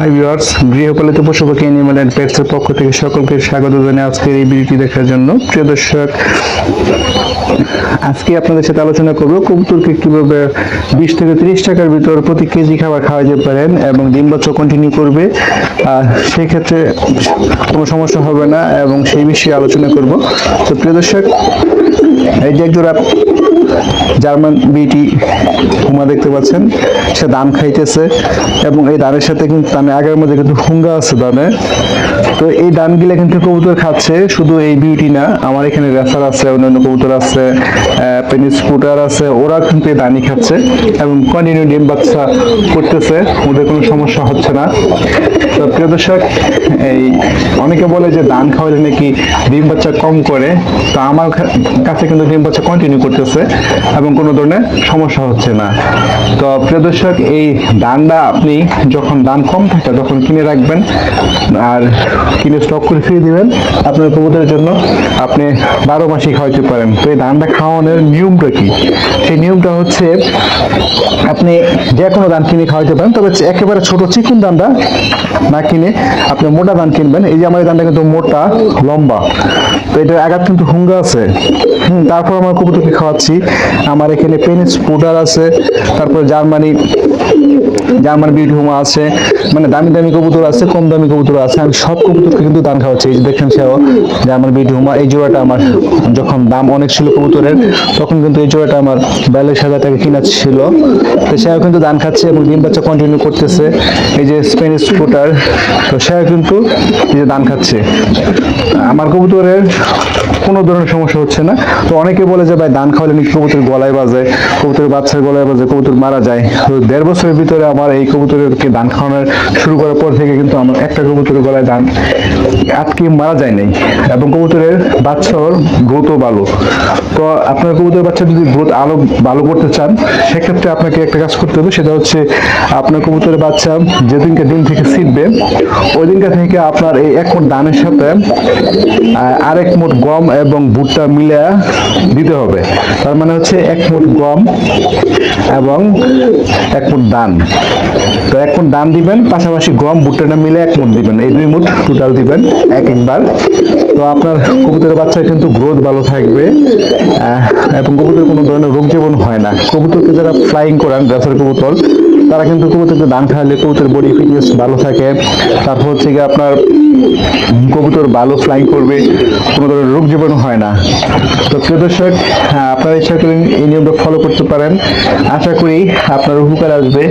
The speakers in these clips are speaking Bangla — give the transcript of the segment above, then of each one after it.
হাই ভিউয়ার্স গৃহপালিত পশু পাখি অ্যানিমাল অ্যান্ড পেটসের পক্ষ থেকে সকলকে স্বাগত জানাই আজকের এই ভিডিওটি দেখার জন্য। প্রিয় দর্শক, আজকে আপনাদের সাথে আলোচনা করব কবুতরকে কীভাবে বিশ থেকে তিরিশ টাকার ভিতর প্রতি কেজি খাবার খাওয়া যেতে পারেন এবং ডিম বাচ্চা কন্টিনিউ করবে। আর সেই ক্ষেত্রে কোনো সমস্যা হবে না এবং সেই বিষয়ে আলোচনা করব। তো প্রিয় দর্শক, এই যে একজোড়া জার্মান বিটি হুমা দেখতে পাচ্ছেন। সে দান খাইতেছে এবং এই দানের সাথে কিন্তু মানে আগের মধ্যে কিন্তু হুঙ্গা আছে দানে তো এই দানগুলো কিন্তু কবুতর খাচ্ছে, শুধু এই বিউটি না, আমার এখানে রেফার আছে, অন্যান্য কবুতর আছে পেনিস ফুটার আছে, ওরা কিন্তু এই ধানই খাচ্ছে এবং কন্টিনিউ ডিম বাচ্চা করতেছে, ওদের কোনো সমস্যা হচ্ছে না। তো প্রিয় দর্শক, এই অনেকে বলে যে ধান খাওয়ালে নাকি ডিম বাচ্চা কম করে, তো আমার কাছে কিন্তু ডিম বাচ্চা কন্টিনিউ করতেছে এবং কোনো ধরনের সমস্যা হচ্ছে না। তো প্রিয় দর্শক, এই ধানটা আপনি যখন দাম কম থাকে তখন কিনে রাখবেন আর কিনে স্টক করে ফিরে দিবেন। আপনার কবুতরের জন্য আপনি বারো মাসই খাওয়াতে পারেন। তো এই ধানটা খাওয়ানোর নিয়মটা কি? সেই নিয়মটা হচ্ছে আপনি যে কোনো ধান কিনে খাওয়াতে পারেন তবে একেবারে ছোট চিকুন ধানটা না কিনে আপনি মোটা ধান কিনবেন। এই যে আমার ধানটা কিন্তু মোটা লম্বা তো এটা আঘাত কিন্তু হুঙ্গা আছে। হুম, তারপর আমার কবুতরকে খাওয়াচ্ছি। আমার এখানে পেনিস পুডার আছে তারপর জার্মানি জার্মান বিউটি হোমা আছে মানে দামি দামি কবুতর আছে, কম দামি কবুতর আছে, আমি সব কবুতরকে কিন্তু দান খাওয়াচ্ছি, এই যে দেখছেন সেও জার্মান বিউটি হোমা, এই জোড়াটা আমার, যখন দাম অনেক ছিল কবুতরের, তখন কিন্তু এই জোড়াটা আমার বিয়াল্লিশ হাজার টাকা কিনা ছিল। তো সেও কিন্তু দান খাচ্ছে এবং ডিম বাচ্চা কন্টিনিউ করতেছে, এই যে স্পেনিশ ফুটার তো সেও কিন্তু এই যে দান খাচ্ছে। আমার কবুতরের কোনো ধরনের সমস্যা হচ্ছে না, তো অনেকে বলে যে, ভাই দান খাওয়ালে নাকি কবুতর গলায় বাজে, কবুতরের বাচ্চার গলায় বাজে, কবুতর মারা যায়। তো দেড় বছরের ভিতরে আমার এই কবুতরকে ধান খাওয়ানোর শুরু করার পর থেকে কিন্তু আমার একটা কবুতরের গলায় ধান আটকে মারা যায় নাই। এবং কবুতরের বাচ্চার গ্রোথও ভালো। তো আপনার কবুতরের বাচ্চা যদি গ্রোথ আলো ভালো করতে চান, সেক্ষেত্রে আপনাকে একটা কাজ করতে হবে, সেটা হচ্ছে আপনার কবুতরের বাচ্চা যেদিনকে দিন থেকে ছিটবে ওই দিনকা থেকে আপনার এই এক মোট ধানের সাথে আরেক মোট গম এবং ভুট্টা মিলে দিতে হবে। তার মানে হচ্ছে এক মোট গম এবং এক মুঠ ধান তো এক মুঠ দান দিবেন, পাশাপাশি গম, ভুট্টাটা মিলে এক মুঠ দিবেন। এই দুই মুঠ টোটাল দিবেন, এক একবার। তো আপনার কবুতরের বাচ্চা কিন্তু গ্রোথ ভালো থাকবে। এবং কবুতরের কোনো ধরনের রোগ জীবন হয় না। কবুতরকে যারা ফ্লাইং করান গ্রাসের কবুতর তারা কিন্তু কবুতরকে ধান খাওয়ালে কবুতর বডি ফিটনেস ভালো থাকে। তারপর হচ্ছে গিয়ে আপনার কবুতর ভালো ফ্লাইং করবে কোনো ধরনের রোগ জীবাণু হয় না। তো প্রিয় দর্শক হ্যাঁ, আপনারা ইচ্ছা করেন এই নিয়মটা ফলো করতে পারেন। আশা করি আপনার উপকার আসবে।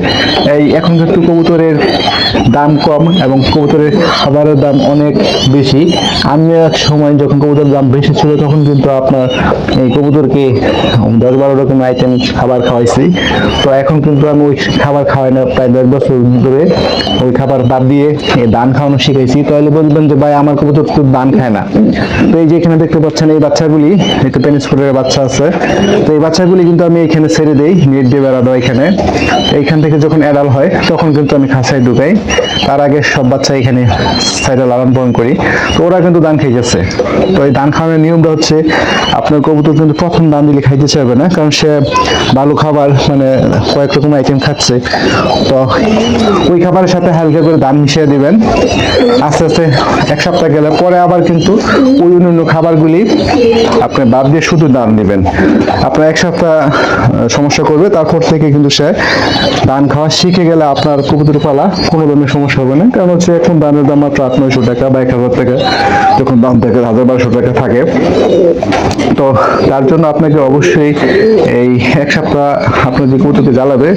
এই এখন কিন্তু কবুতরের দাম কম এবং কবুতরের খাবারের দাম অনেক বেশি। আমি এক সময় যখন কবুতরের দাম বেশি ছিল তখন কিন্তু আপনার এই কবুতরকে দশ বারো রকম আইটেম খাবার খাওয়াইছি। তো এখন কিন্তু আমি ওই খাবার খাওয়াই না, প্রায় দেড় বছর ধরে ওই খাবার বাদ দিয়ে ধান খাওয়ানো শিখাইছি। তাহলে বলবেন যে, ভাই, আমার কবুতর তো ধান খায় না। তো এই যে এখানে দেখতে পাচ্ছেন এই বাচ্চাগুলি, একটু পেনিসপুরের বাচ্চা আছে। তো এই বাচ্চাগুলি কিন্তু আমি এখানে ছেড়ে দেই, নেট দিয়ে বেড়ানো এখানে। এইখান থেকে যখন অ্যাডাল হয়, তখন কিন্তু আমি খাঁচায় ঢুকাই। তার আগে সব বাচ্চা এখানে সাইডে লালন পালন করি। তো ওরা কিন্তু দান খেয়ে যাচ্ছে তো এই দান খাওয়ানোর নিয়মটা হচ্ছে, আপনার কবুতর কিন্তু প্রথম দান দিলে খাইতে চাইবে না, কারণ সে ভালো খাবার মানে কয়েক রকম আইটেম খাচ্ছে। তো ওই খাবারের সাথে হালকা করে ধান মিশিয়ে দিবেন। আস্তে আস্তে এক সপ্তাহ গেলে পরে আবার কিন্তু ওই অন্যান্য খাবারগুলি আপনি বাদ দিয়ে শুধু ধান দিবেন। আপনার এক সপ্তাহ সমস্যা করবে, তারপর থেকে কিন্তু সে ধান খাওয়া শিখে গেলে আপনার কবুতর পালা কোনো ধরনের সমস্যা হবে না। কারণ হচ্ছে এখন ধানের দাম মাত্র আট, নয়শো টাকা বা এক হাজার টাকা, যখন দাম থাকে হাজার বারোশো টাকা থাকে। তো তার জন্য আপনাকে অবশ্যই এই এক সপ্তাহ আপনার যে কবুতরকে জ্বালাবে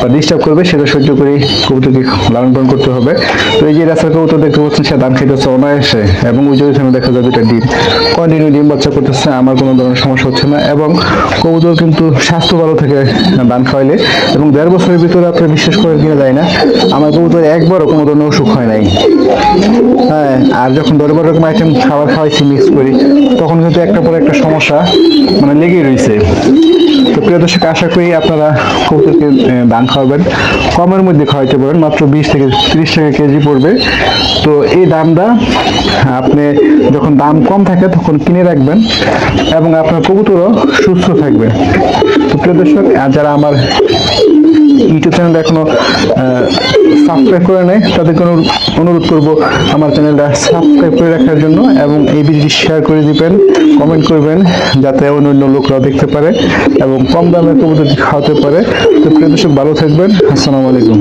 বা ডিস্টার্ব করবে, সেটা সহ্য করে কবুতরকে লালন পালন করতে হবে। তো এই যে রাস্তার কবুতর দেখতে পাচ্ছেন, সে ধান খেতেছে অনায়াসে এবং ওই যে ওইখানে দেখা যাবে এটা ডিম। কন্টিনিউ ডিম বাচ্চা করতেছে, আমার কোনো ধরনের সমস্যা হচ্ছে না এবং কবুতর কিন্তু স্বাস্থ্য ভালো থাকে ধান খাওয়াইলে এবং দেড় বছরের ভিতরে আপনি বিশ্বাস করে কিনা যায় না, আমার কবুতর একবারও কোনো ধরনের অসুখ হয় নাই। হ্যাঁ আর যখন দশ বারো রকম আইটেম খাবার খাওয়াইছি মিক্স করি, তখন কিন্তু একটা পর একটা সমস্যা মানে লেগেই রয়েছে। তো প্রিয় দর্শক, আশা করি আপনারা কবুতরকে দান খাওয়াবেন। কমের মধ্যে খাওয়াইতে পারেন, মাত্র বিশ থেকে ত্রিশ টাকা কেজি পড়বে। তো এই দামটা, আপনি যখন দাম কম থাকে তখন কিনে রাখবেন এবং আপনার কবুতরও সুস্থ থাকবে। তো প্রিয় দর্শক যারা আমার ইউটিউব চ্যানেলটা এখনও সাবস্ক্রাইব করে নেয় তাদেরকে অনু- অনুরোধ করব আমার চ্যানেলটা সাবস্ক্রাইব করে রাখার জন্য এবং এই ভিডিওটি শেয়ার করে দিবেন কমেন্ট করবেন, যাতে অন্য অন্য লোকরাও দেখতে পারে এবং কম দামে কবুতরটি খাওয়াতে পারে। তো প্রিয় দর্শক, ভালো থাকবেন। আসসালামু আলাইকুম।